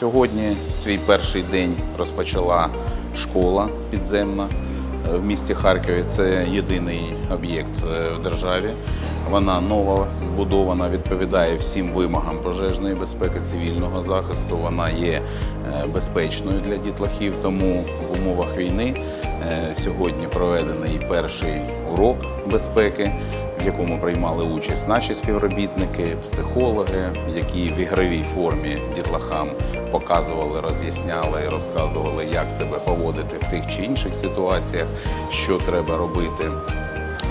Сьогодні свій перший день розпочала школа підземна в місті Харкові. Це єдиний об'єкт е, в державі. Вона нова, збудована, відповідає всім вимогам пожежної безпеки, цивільного захисту. Вона є е, безпечною для дітлахів. Тому в умовах війни е, сьогодні проведений перший урок безпеки, в якому приймали участь наші співробітники, психологи, які в ігровій формі дітлахам показували, роз'ясняли і розказували, як себе поводити в тих чи інших ситуаціях, що треба робити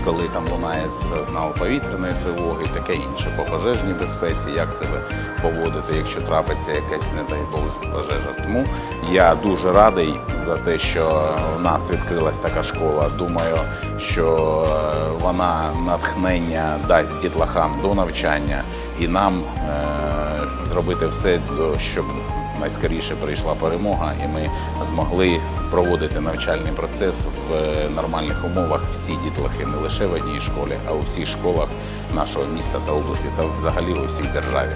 коли там лунає сигнал повітряної тривоги, таке інше по пожежній безпеці, як себе поводити, якщо трапиться якась, не дай Бог, пожежа. Тому я дуже радий за те, що в нас відкрилась така школа. Думаю, що е, вона натхнення дасть дітлахам до навчання і нам е, зробити все, щоб найскоріше прийшла перемога, і ми змогли проводити навчальний процес в е, нормальних умовах. Всі дітлахи не лише в одній школі, а у всіх школах нашого міста та області, та взагалі у всій державі.